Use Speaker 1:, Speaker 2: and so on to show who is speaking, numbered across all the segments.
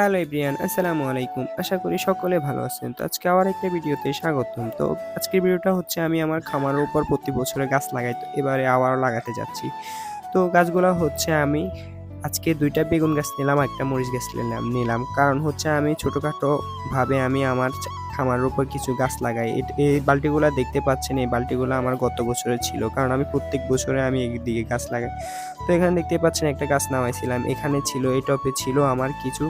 Speaker 1: Hello everyone, আসসালামু আলাইকুম। আশা করি সকলে ভালো আছেন। তো আজকে আবার একটা ভিডিওতে স্বাগতম। তো আজকের ভিডিওটা হচ্ছে আমি আমার খামারের উপর প্রতি বছরে গাছ লাগাই, তো এবারে আবারও লাগাতে যাচ্ছি। তো গাছগুলো হচ্ছে আমি আজকে দুইটা বেগুন গাছ নিলাম, একটা মরিচ গাছ নিলাম নিলাম। কারণ হচ্ছে আমি ছোটোখাটো ভাবে আমি আমার খামারের উপর কিছু গাছ লাগাই। এই বালতিগুলো দেখতে পাচ্ছেন, এই বালতিগুলো আমার গত বছরে ছিল, কারণ আমি প্রত্যেক বছরে আমি দিকে গাছ লাগাই। তো এখানে দেখতে পাচ্ছেন একটা গাছ নামাইছিলাম, এখানে ছিল, এই টপে ছিল আমার কিছু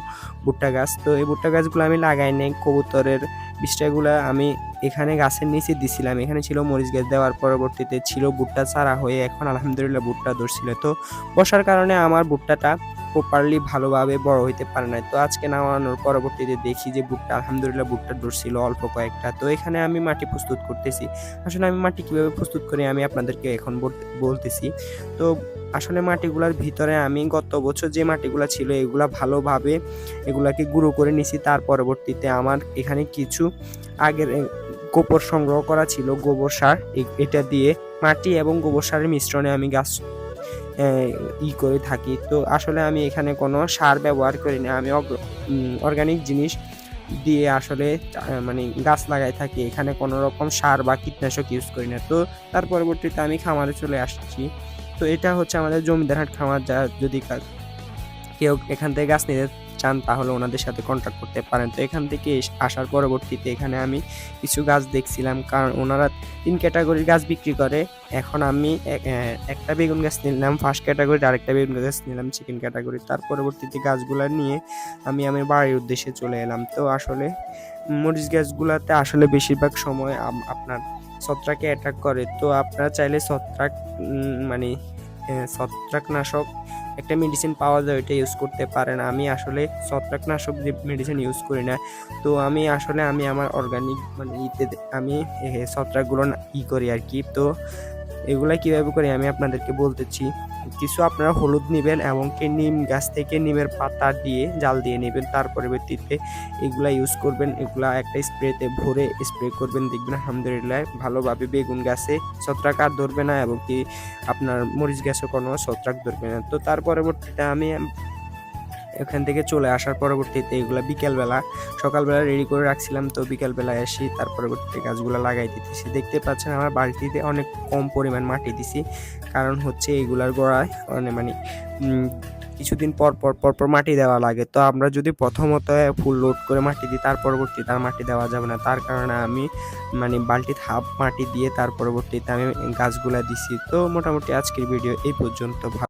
Speaker 1: ভুট্টা গাছ। তো এই ভুট্টা গাছগুলো আমি লাগাই নেই, কবুতরের বিষ্টাগুলো আমি এখানে গাছের নিচে দিছিলাম। এখানে ছিল মরিচ গাছ দেওয়ার পরবর্তীতে ছিল ভুট্টা চারা হয়ে এখন আলহামদুলিল্লাহ ভুট্টা ধরছিল। তো বসার কারণে আমার ভুট্টাটা প্রপারলি ভালোভাবে বড় হইতে পারে না তো আজকে নামানোর পরবর্তীতে দেখি যে ভুট্টা আলহামদুলিল্লাহ ভুট্টা ধরছিল অল্প কয়েকটা। তো এখানে আমি মাটি প্রস্তুত করতেছি। আসলে আমি মাটি কীভাবে প্রস্তুত করি আমি আপনাদেরকে এখন বল- বলতেছি। তো আসলে মাটিগুলার ভিতরে আমি গত বছর যে মাটিগুলো ছিল এগুলা ভালোভাবে এগুলাকে গুঁড়ো করে নিছি। তার পরবর্তীতে আমার এখানে কিছু আগের গোবর সংগ্রহ করা ছিল, গোবর সার। এটা দিয়ে মাটি এবং গোবর সারের মিশ্রণে আমি গাছ ই করে থাকি। তো আসলে আমি এখানে কোনো সার ব্যবহার করি না। আমি অর্গানিক জিনিস দিয়ে আসলে মানে গাছ লাগাই থাকি। এখানে কোনো রকম সার বা কীটনাশক ইউজ করি না। তো তার পরবর্তীতে আমি খামারে চলে আসছি। তো এটা হচ্ছে আমাদের জমিদার হাট খামার। যা যদি কেউ এখান থেকে গাছ নিতে চান, তাহলে ওনাদের সাথে কন্ট্যাক্ট করতে পারেন। তো এখান থেকে আসার পরবর্তীতে এখানে আমি কিছু গাছ দেখছিলাম, কারণ ওনারা তিন ক্যাটাগরির গাছ বিক্রি করে। এখন আমি একটা বেগুন গাছ নিলাম ফার্স্ট ক্যাটাগরির আরেকটা বেগুন গাছ নিলাম চিকেন ক্যাটাগরি তার পরবর্তীতে গাছগুলো নিয়ে আমি আমার বাড়ির উদ্দেশ্যে চলে এলাম। তো আসলে মরিচ গাছগুলাতে আসলে বেশিরভাগ সময় আপনার ছত্রাকে অ্যাটাক করে। তো আপনারা চাইলে ছত্রাক মানে ছত্রাকনাশক একটা মেডিসিন পাওয়া যায়, ওইটা ইউজ করতে পারেন আমি আসলে ছত্রাকনাশক যে মেডিসিন ইউজ করি না। তো আমি আসলে, আমি আমার অর্গানিক মানে ইতে আমি ছত্রাকগুলো ই করি আর কি। তো এগুলা কীভাবে করি আমি আপনাদেরকে বলতেছি। কিছু আপনারা হলুদ নেবেন এবং কি নিম গাছ থেকে নিমের পাতা দিয়ে জাল দিয়ে নেবেন। তার পরবর্তীতে এগুলা ইউজ করবেন। এগুলা একটা স্প্রেতে ভরে স্প্রে করবেন। দেখবেন আলহামদুলিল্লাহ ভালোভাবে বেগুন গাছে ছত্রাক আর ধরবে না এবং কি আপনার মরিচ গাছে কোনো ছত্রাক ধরবে না। তো তার পরবর্তীতে আমি এখান থেকে চলে আসার পরবর্তীতে এগুলা বিকেলবেলা, সকালবেলা রেডি করে রাখছিলাম, তো বিকেলবেলা এসে তার পরবর্তীতে গাছগুলো লাগাই দিতেছি। দেখতে পাচ্ছেন আমার বাড়িতে অনেক কম পরিমাণ মাটি দিছি, কারণ হচ্ছে এগুলার গোড়ায় মানে মানে কিছুদিন পর পর পর পর মাটি দেওয়া লাগে। তো আমরা যদি প্রথমত ফুল লোড করে মাটি দিই, তার পরবর্তীতে তার মাটি দেওয়া যাবে না। তার কারণে আমি মানে বালতিতে হাফ মাটি দিয়ে তার পরবর্তীতে আমি গাছগুলা দিছি। তো মোটামুটি আজকের ভিডিও এই পর্যন্ত।